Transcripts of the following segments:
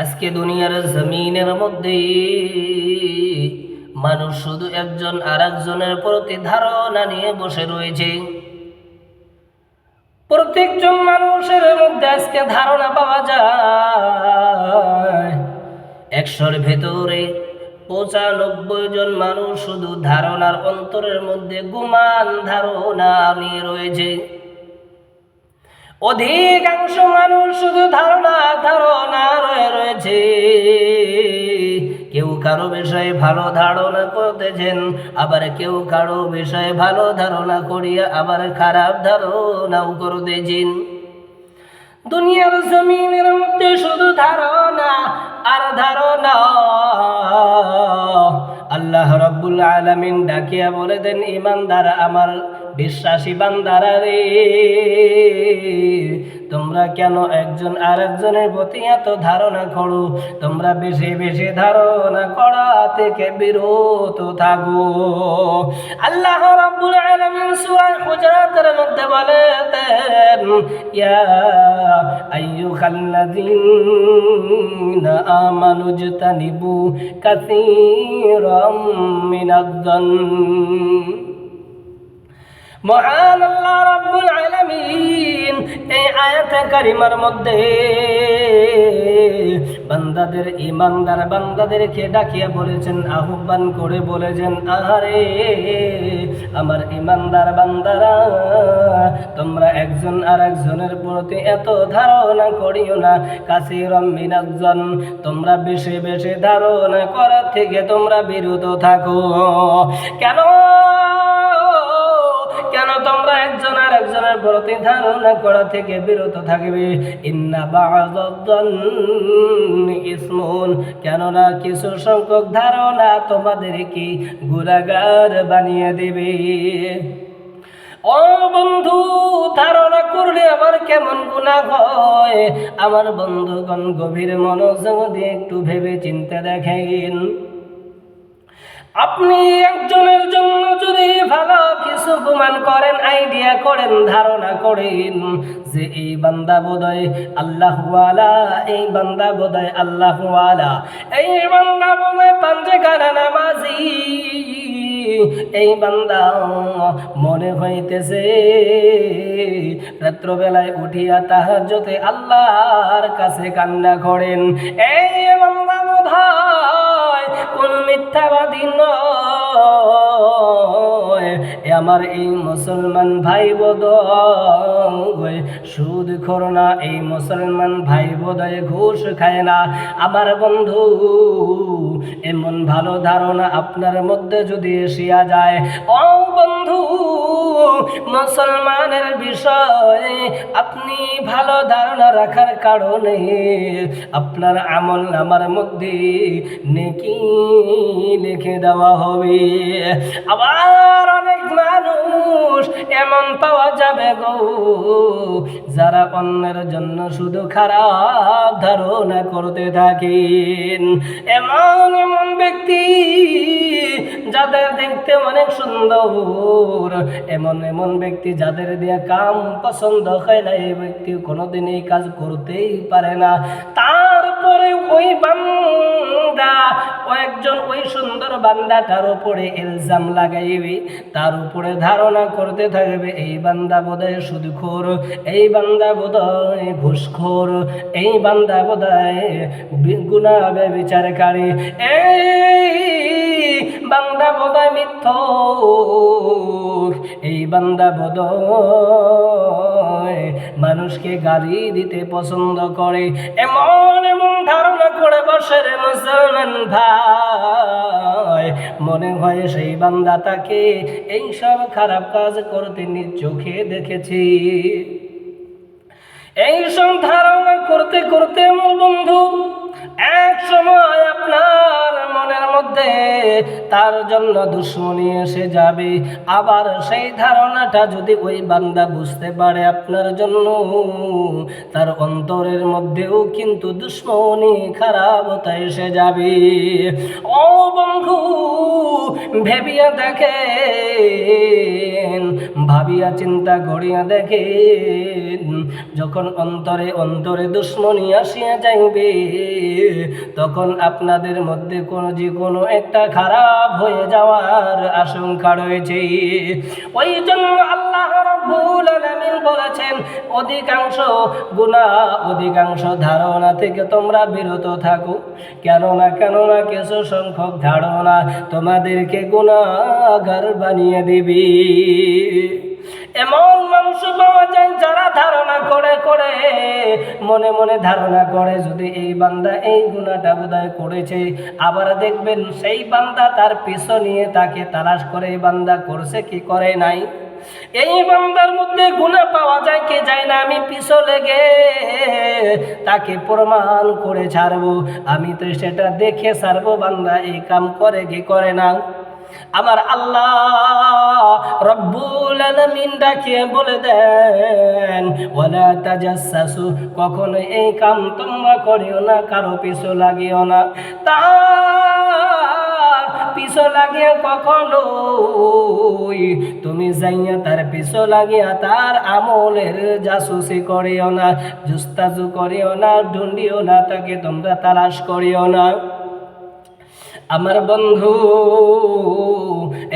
আজকে দুনিয়ার জমিনের মধ্যে মানুষ শুধু একজন আর একজনের প্রতি ধারণা নিয়ে বসে রয়েছে। প্রত্যেকজন মানুষের মধ্যে আজকে ধারণা পাওয়া যায়। একশোর ভেতরে পঁচানব্বই জন মানুষ শুধু ধারণার অন্তরের মধ্যে গুমান ধারণা নিয়ে রয়েছে। অধিকাংশ মানুষ শুধু ধারণা ধারণা রয়ে রয়েছে। কেউ কারও বিষয়ে ভালো ধারণা করতেছেন, আবার কেউ কারও বিষয়ে ভালো ধারণা করিয়া আবার খারাপ ধারণাও করতেছেন। দুনিয়ার জমিনের মধ্যে শুধু ধারণা আর ধারণা। আল্লাহ রব্বুল আলামিন ডাকিয়া বলে দেন ইমানদার আমার বিশ্বাসী বান্দারা রে তোমরা কেন একজন আর একজনের প্রতি এত ধারণা করো? তোমরা বেশি বেশি ধারণা করা থেকে বিরত থাকো। আল্লাহ রাব্বুল আলামিন সূরা হুজরাতের মধ্যে বলেন ইয়া আইয়ুহাল্লাযীনা আমানু জতানিবু কাসীরাম মিনাজ-যন্ন মহান আল্লাহ রাব্বুল আলামিন, এই আয়াতে কারিমার মধ্যে বান্দাদের ইমানদার বান্দাদেরকে ডাকিয়া বলেছেন, আহ্বান করে বলেছেন, আহারে, আমার ইমানদার বান্দারা, তোমরা একজন আর একজনের প্রতি এত ধারণা করিও না। কাসির মিনাজন তোমরা বেশি বেশি ধারণা করার থেকে তোমরা বিরত থাকো। কেন কেন তোমরা একজন আর একজনের প্রতি ধারণা করা থেকে বিরত থাকবে? ইসমুন। কেননা কিছু সংখ্যক ধারণা তোমাদের কি গুনাহগার বানিয়ে দেবে। ও বন্ধু, ধারণা করলে আমার কেমন গুণা হয়? আমার বন্ধুগণ গভীর মনোযোগ দিয়ে একটু ভেবে চিন্তা দেখেন। আপনি একজনের জন্য যদি ভালো কিছু গুমান করেন আইডিয়া করেন, ধারণা করেন যে এই বান্দা বোধয় আল্লাহওয়ালা এই বান্দা বোধয় আল্লাহওয়ালা এই বান্দা বোধয় পাঞ্জে কানা নামাজি, এই বান্দা মনে হইতেছে রাত্রবেলায় উঠিয়া তাহাজ্জতে আল্লাহর কাছে কান্না করেন, এই বান্দা বোধয় কোন মিথ্যাবাদী নয়। আমার এই মুসলমান ভাই বোধয় সুদ খোর না, এই মুসলমান ভাই বোধয় ঘুষ খায় না। আমার বন্ধু, এমন ভালো ধারণা আপনার মধ্যে যদি এসিয়া যায় ও বন্ধু মুসলমানের বিষয়ে, আপনি ভালো ধারণা রাখার কারণে আপনার আমল আমার মধ্যে নেকি লিখে দেওয়া হবে। আবার অনেক মানুষ এমন পাওয়া যাবে গো, যারা অন্যের জন্য শুধু খারাপ ধারণা করতে থাকেন। এমন এমন ব্যক্তি যাদের দেখতে অনেক সুন্দর, এমন এমন ব্যক্তি যাদের দিয়ে কাম পছন্দ হয় না, এই ব্যক্তি কোনোদিন এই কাজ করতেই পারে না। তারপরে ওই বান্দা, কয়েকজন ওই সুন্দর বান্দাটার উপরে এলজাম লাগাইবে, তার উপরে ধারণা করতে থাকবে, এই বান্দা বোধহয় সুদখোর, এই বান্দা বোধহয় ঘুষখোর, এই বান্দা বোধহয় গুণা বিচারকারী এই বান্দা বোধহয় মিথ্য এই বান্দা বোধহয় মানুষকে গালি দিতে পছন্দ করে। এমন এমন ধারণা করে বসে রে মুসলমান ভাই। মনে হয় সেই বান্দা তাকে এই সব খারাপ কাজ করতে নিজ চোখে দেখেছি। এই সব ধারণা করতে করতে আমার বন্ধু এক সময় আপনার মনের মধ্যে তার জন্য দুশ্মনী এসে যাবে। আবার সেই ধারণাটা যদি ওই বান্দা বুঝতে পারে আপনার জন্য, তার অন্তরের মধ্যেও কিন্তু দুশ্মনী খারাপতা এসে যাবে। ও বন্ধু, ভেবিয়া দেখেন ভাবিয়া চিন্তা করিয়া দেখে যখন অন্তরে অন্তরে দুশ্মনী আসিয়া যাইবে, তখন আপনাদের মধ্যে কোনো যে কোনো একটা খারাপ হয়ে যাওয়ার আশঙ্কা রয়েছে। ওই জন্য আল্লাহ রব্বুল আলামিন বলেছেন, অধিকাংশ গুণা অধিকাংশ ধারণা থেকে তোমরা বিরত থাকো। কেননা কেননা কিছু সংখ্যক ধারণা তোমাদেরকে গুণাগার বানিয়ে দিবি। এমন মানুষ পাওয়া যায় যারা ধারণা করে করে, মনে মনে ধারণা করে, যদি এই বান্দা এই গুণাটা বোধহয় করেছে, আবার দেখবেন সেই বান্দা তার পিছু নিয়ে তাকে তালাশ করে বান্দা করছে কি করে নাই? এই বান্দার মধ্যে গুণা পাওয়া যায়, কে যায় না আমি পিছু লেগে তাকে প্রমাণ করে ছাড়বো। আমি তো সেটা দেখে ছাড়বো, বান্দা এই কাম করে কি করে না? আমার আল্লাহ রব্বুল আলামিন ডাকিয়ে বলে দেন, ওয়ালা তাজাসসু কখনো এই কাম তোমরা করিও না, কারও পিছু লাগিও না। তার পিছু লাগে কখনো তুমি যাইয়া তার পিছু লাগিয়া তার আমলের জাসুসি করিও না, জুস্তাজু করিও না, ঢুন্ডিও না, তাকে তোমরা তালাশ করিও না। আমার বন্ধু,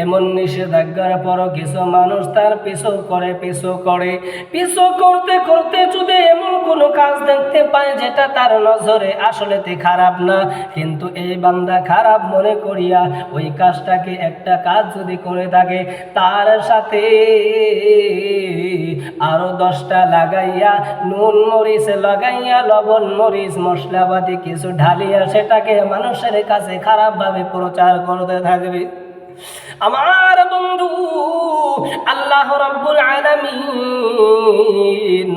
এমন নিষেধাজ্ঞার পর কিছু মানুষ তার পিছু করে পিছু করে। পিছু করতে করতে যদি এমন কোনো কাজ দেখতে পায় যেটা তার নজরে আসলে তে খারাপ না, কিন্তু এই বান্দা খারাপ মনে করিয়া ওই কাজটাকে একটা কাজ যদি করে থাকে, তার সাথে আরও দশটা লাগাইয়া, নুন মরিচ লাগাইয়া, লবণ মরিচ, মশলাপাতি কিছু ঢালিয়া সেটাকে মানুষের কাছে খারাপভাবে প্রচার করতে থাকবে। আমার বন্ধু, আল্লাহ রব্বুল আলামিন,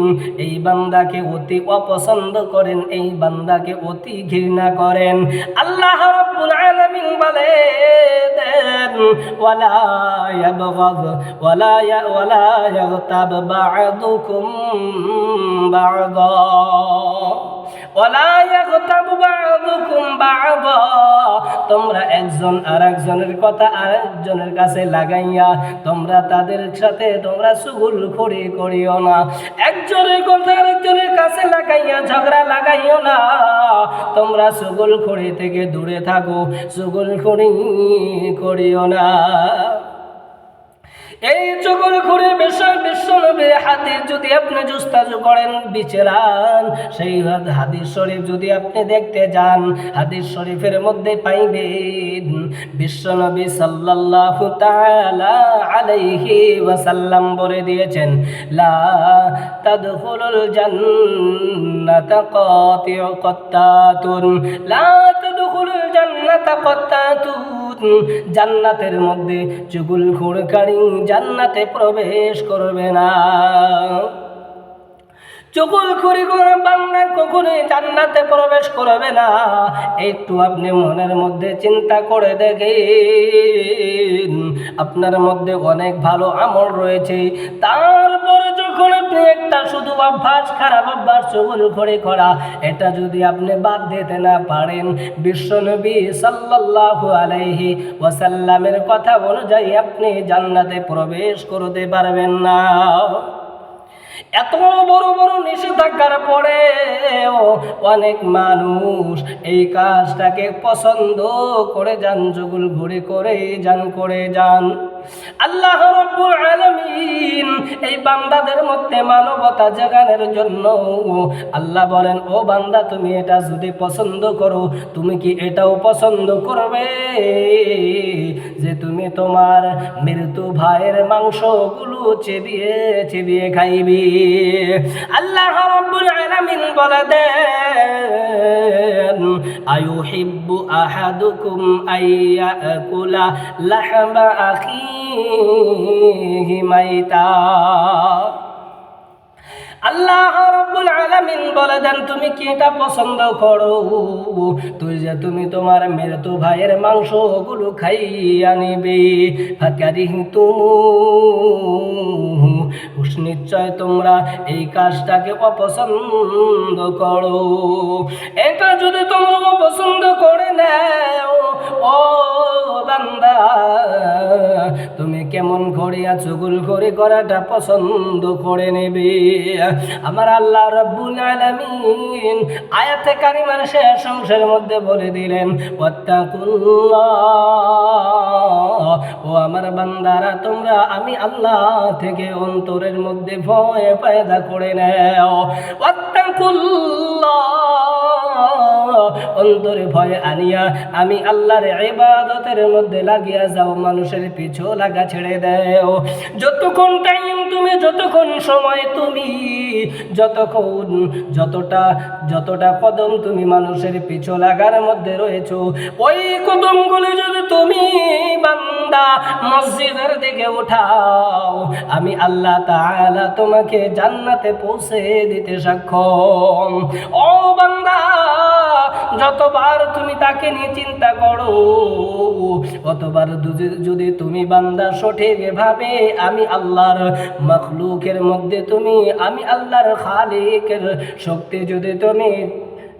এই বান্দাকে অতি অপছন্দ করেন, এই বান্দাকে অতি ঘৃণা করেন। আল্লাহ রব্বুল আলামিন বলে দেন, ওয়ালা ইয়াবগাদ ওয়ালা ইয়া, ওয়ালা ইয়াগতাব বা'দুকুম তোমরা একজন আরেকজনের কথা আরেকজনের কাছে লাগাইয়া, তোমরা তাদের সাথে তোমরা সুগুল খড়ি করিও না। একজনের কথা আরেকজনের কাছে লাগাইয়া, ঝগড়া লাগাইও না। তোমরা সুগুল খড়ি থেকে দূরে থাকো সুগুল খড়ি করিও না। এই চকল করে বিষয় বিশ্ব নবীর হাদিস যদি আপনি জুস্তাজু করেন বিচেরান সেই হাদিস শরীফ যদি আপনি দেখতে যান, হাদিস শরীফের মধ্যে পাইবেন বিশ্বনবী সাল্লাল্লাহু তাআলা আলাইহি ওয়াসাল্লাম বলে দিয়েছেন, লা তাদখুলুল জান্নাতা কাতিউ কাত্তাতুন, লা জান্নাতের মধ্যে চুগুল খুড়কারি জান্নাতে প্রবেশ করবে না। চকুল খুরি করে কখনোই জান্নাতে প্রবেশ করবে না। একটু আপনি মনের মধ্যে চিন্তা করে দেখেন, আপনার মধ্যে অনেক ভালো আমল রয়েছে। তারপরে যখন আপনি একটা শুধু অভ্যাস, খারাপ অভ্যাস চুল করে করা এটা যদি আপনি বাদ দিতে না পারেন বিশ্বনবী সাল্লাল্লাহু আলাইহি ওয়াসাল্লামের কথা অনুযায়ী আপনি জান্নাতে প্রবেশ করতে পারবেন না। এত বড় বড় নিষেধাজ্ঞার পরে অনেক মানুষ এই কাজটাকে পছন্দ করে যান, যুগুল ঘুরে করে যান করে যান। আল্লাহ রব্বুল আলামিন এই বান্দাদের মধ্যে মানবতা জাগানোর জন্য আল্লাহ বলেন, ও বান্দা, তুমি এটা যদি পছন্দ করো, তুমি কি এটাও পছন্দ করবে? যে তুমি তোমার মৃত্যু ভাইয়ের মাংসগুলো চেবিয়ে চেবিয়ে খাইবি। আল্লাহ রব্বুল আলামিন বলে দেন আয়ুহিব্বু আহাদুকুম আইয়াকুলা লাহমা আখিহি মাইতা। আল্লাহ রব্বুল আলামিন বলে দেন, তুমি কি এটা পছন্দ করো? তুই যে তুমি তোমার মৃত্যু ভাইয়ের মাংসগুলো খাইয়া নিবে ফাকারি নিশ্চয় তোমরা এই কাজটাকে অপছন্দ করো। এটা যদি তোমরা তুমি কেমন করিয়া চুগুল করে করাটা পছন্দ করে নেবে? আমার আল্লাহ রব্বুল আলামিন আয়াতে কারিমার শেষ অংশের মধ্যে বলে দিলেন ও আমার বান্দারা, তোমরা আমি আল্লাহ থেকে অন্তরের মধ্যে ভয় পায়দা করে নাও। ওয়াত্তাকুল্লাহ। অন্তরে ভয় আনিয়া আমি আল্লাহর ইবাদতের মধ্যে লাগিয়া যাও, মানুষের পিছু লাগা ছেড়ে দেও। যতক্ষণ টাইম তুমি, যতক্ষণ সময় তুমি, যতক্ষণ যতটা যতটা কদম তুমি মানুষের পিছু লাগার মধ্যে রয়েছো, ওই কদমগুলি যদি তুমি বান্দা মসজিদের দিকে উঠাও, আমি আল্লাহ তাআলা তোমাকে জান্নাতে পৌঁছে দিতে সক্ষম। ও বান্দা যতবার তুমি তাকে নিয়ে চিন্তা করো, অতবার যদি- তুমি বান্দা সঠিক ভাবে আমি আল্লাহর মখলুকের মধ্যে তুমি, আমি আল্লাহর খালিকের শক্তি যদি তুমি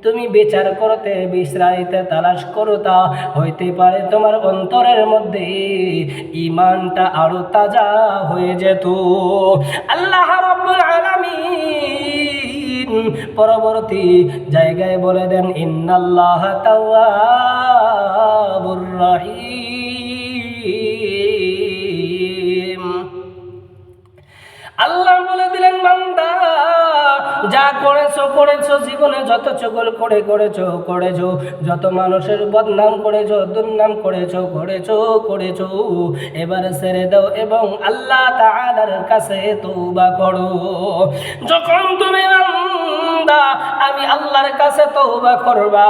তুমি বিচার করতে, বিশ্রাইতে, তালাশ করো, তা হইতে পারে তোমার অন্তরের মধ্যে ইমানটা আরও তাজা হয়ে যেত। আল্লাহ রব্বুল আলামিন পরবর্তী জায়গায় বলে দেন, ইন্নাল্লাহ তাওয়াবুর আল্লাহ বলে দিলেন, বান্দা, যা করেছ করেছ, জীবনে যত চগল করে করেছ করেছ, যত মানুষের বদনাম করেছ, দুর্নাম করেছ করেছ করেছ, এবারে ছেড়ে দাও এবং আল্লাহ তাআলার কাছে তওবা করো। যখন তুমি বান্দা, আমি আল্লাহর কাছে তওবা করবা।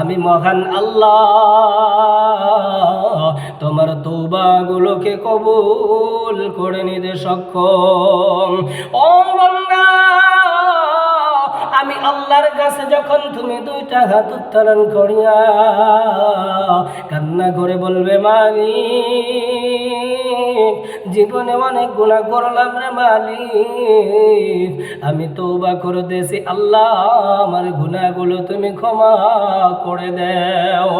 আমি মহান আল্লাহ, তোমার তৌবাগুলোকে কবুল করে নিতে সক্ষম। ও বান্দা, আমি আল্লাহর কাছে যখন তুমি দুইটা হাত উত্তোলন করিয়া কান্না করে বলবে, মালিক জীবনে অনেক গুণা করলাম রে মালিক। আমি তৌবা দিয়েছি আল্লাহ, আমার গুণাগুলো তুমি ক্ষমা করে দেও।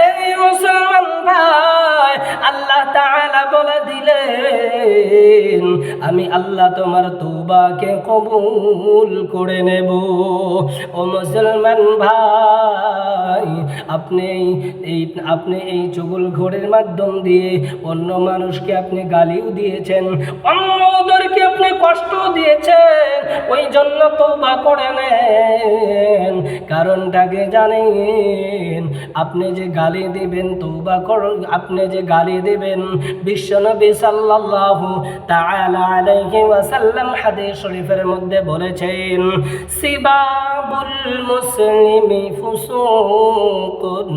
এই মুসলমান ভাই, আল্লাহ তাআলা বলে দিলেন, আমি আল্লাহ তোমার তৌবাকে কবুল করে নেব। ও মুসলমান ভাই, আপনি এই আপনি এই চুগুল ঘোরের মাধ্যম দিয়ে অন্য মানুষকে আপনি গালিও দিয়েছেন, অন্যদেরকে আপনি কষ্ট দিয়েছেন ওই জন্য তৌবা করে নেন। কারণটাকে জানেন? আপনি যে গালি দিবেন তৌবা কর, আপনি যে গালি দিবেন বিশ্বনবী সাল্লাল্লাহু তাআলা আলাইহি ওয়াসাল্লাম শরীফের মধ্যে বলেছেন, সিবাবুল মুসলিমি ফুসুকুন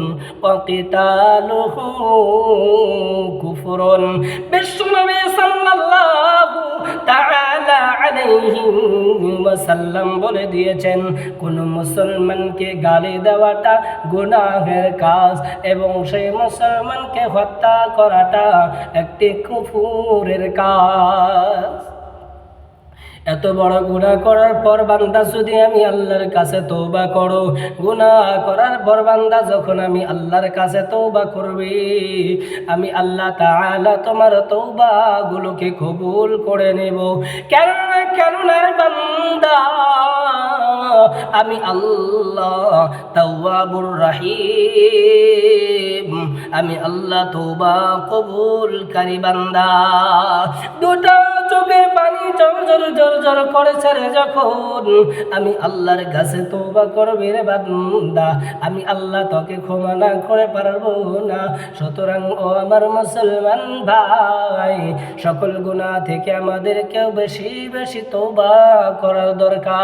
ওয়া কিতালুহু কুফরুন বিশ্বনবী সাল্লাল্লাহু তাআলা বলে দিয়েছেন, কোন মুসলমানকে গালি দেওয়াটা গুনাহের কাজ এবং সেই মুসলমানকে হত্যা করাটা একটি কুফুরের কাজ। এত বড় গুণা করার পর বান্দা যদি আমি আল্লাহর কাছে তৌবা করো, গুণা করার পর বান্দা যখন আমি আল্লাহর কাছে তৌবা করবি, আমি আল্লাহ তাআলা তোমার তৌবা গুলোকে কবুল করে নেব। কেন কেন বান্দা আমি আল্লাহ তাওয়াবুর রাহিম। আমি আল্লাহ তৌবা কবুলকারী বান্দা। দুটো চোখের পানি জল জল জল জল করেছে রে যখন। আমি আল্লাহর কাছে তৌবা করবে রে বান্দা। আমি আল্লাহ তোকে ক্ষমা না করে পারব না। সুতরাং ও আমার মুসলমান ভাই, সকল গুনাহ থেকে আমাদের কেউ বেশি বেশি তৌবা করার দরকার।